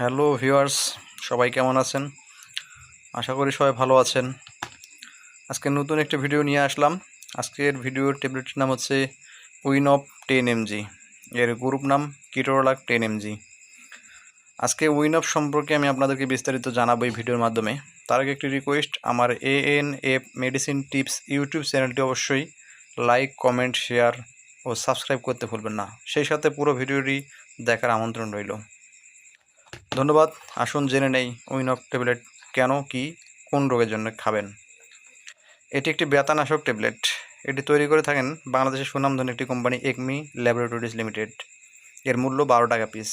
Hello viewers, সবাই কেমন আছেন? আশা করি সবাই ভালো আছেন। আজকে নতুন একটা ভিডিও নিয়ে আসলাম। আজকের ভিডিওর ট্যাবলেটটির নাম হচ্ছে উইন অফ টেন এমজি এর গ্রুপ নাম কিটোরলাক টেন এমজি আজকে উইন অফ সম্পর্কে আমি আপনাদেরকে বিস্তারিত জানাব এই ভিডিওর মাধ্যমে। তার আগে একটি রিকোয়েস্ট আমার A N F medicine tips YouTube চ্যানেলটি অবশ্যই লাইক কমেন্ট শেয়ার ও সাবস্ক্রাইব করতে ভুলবেন না। সেই সাথে পুরো ভিডিওটি দেখার আমন্ত্রণ রইল। ধন্যবাদ। আসুন জেনে নেই উইনক ট্যাবলেট কেন, কি, কোন রোগের জন্য খাবেন। এটি একটি ব্যথানাশক ট্যাবলেট। এটি তৈরি করে থাকেন বাংলাদেশের সুনামধন্য একটি কোম্পানি একমি ল্যাবরেটরিজ লিমিটেড। এর মূল্য বারো টাকা piece.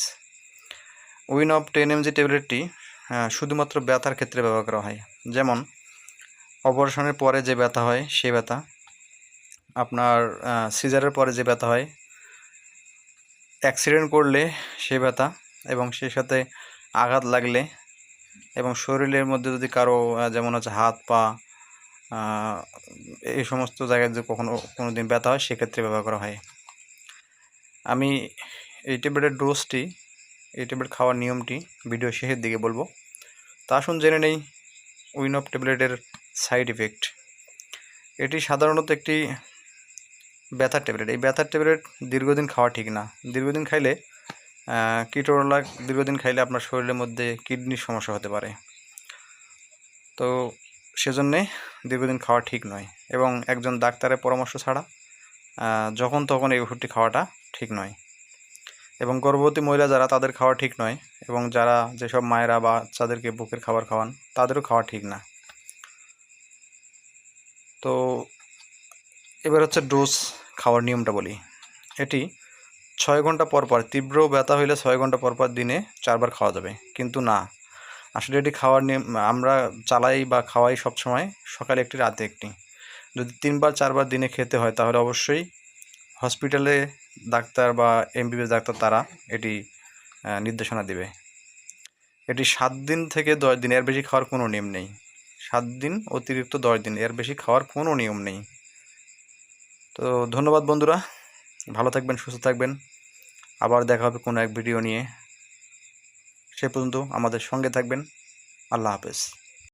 Win of ten MG ট্যাবলেটটি শুধুমাত্র ব্যথার ক্ষেত্রে ব্যবহার করা হয়। যেমন, অপারেশনের পরে যে ব্যথা হয়, সেই ব্যথা। আপনার সিজারের পরে যে ব্যথা হয়, অ্যাক্সিডেন্ট করলে সে ব্যথা এবং সেই সাথে আঘাত লাগলে এবং শরীরের মধ্যে যদি কারও যেমন হচ্ছে হাত, পা এই সমস্ত জায়গায় যদি কখনো কোনো দিন ব্যথা হয়, সেক্ষেত্রে ব্যবহার করা হয়। আমি এই ট্যাবলেটের ডোজটি, এই ট্যাবলেট খাওয়ার নিয়মটি ভিডিও শেষের দিকে বলব। তা আসুন জেনে নেই উইন অফ ট্যাবলেটের সাইড ইফেক্ট। এটি সাধারণত একটি ব্যথার ট্যাবলেট। এই ব্যথার ট্যাবলেট দীর্ঘদিন খাওয়া ঠিক না। দীর্ঘদিন খাইলে কিটোরলা দীর্ঘদিন খাইলে আপনার শরীরের মধ্যে কিডনির সমস্যা হতে পারে। তো সেজন্যে দীর্ঘদিন খাওয়া ঠিক নয় এবং একজন ডাক্তারের পরামর্শ ছাড়া যখন তখন এই ওষুধটি খাওয়াটা ঠিক নয়। এবং গর্ভবতী মহিলা যারা, তাদের খাওয়া ঠিক নয় এবং যারা যেসব মায়েরা বা বাচ্চাদেরকে বুকের খাবার খাওয়ান, তাদেরও খাওয়া ঠিক না। তো এবার হচ্ছে ডোজ খাওয়ার নিয়মটা বলি। এটি ছয় ঘণ্টা পর পর, তীব্র ব্যথা হইলে ছয় ঘণ্টা পর পর দিনে চারবার খাওয়া যাবে। কিন্তু না, আসলে এটি খাওয়ার আমরা চালাই বা খাওয়াই সব সময়, সকালে একটি, রাতে একটি। যদি তিনবার, চারবার দিনে খেতে হয়, তাহলে অবশ্যই হসপিটালে ডাক্তার বা এমবিবিএস ডাক্তার তারা এটি নির্দেশনা দেবে। এটি সাত দিন থেকে দশ দিন, এর বেশি খাওয়ার কোনো নিয়ম নেই। সাত দিন অতিরিক্ত দশ দিন, এর বেশি খাওয়ার কোনো নিয়ম নেই। তো ধন্যবাদ বন্ধুরা। ভালো থাকবেন, সুস্থ থাকবেন। আবার দেখা হবে কোনো এক ভিডিও নিয়ে। সে পর্যন্ত আমাদের সঙ্গে থাকবেন। আল্লাহ হাফেজ।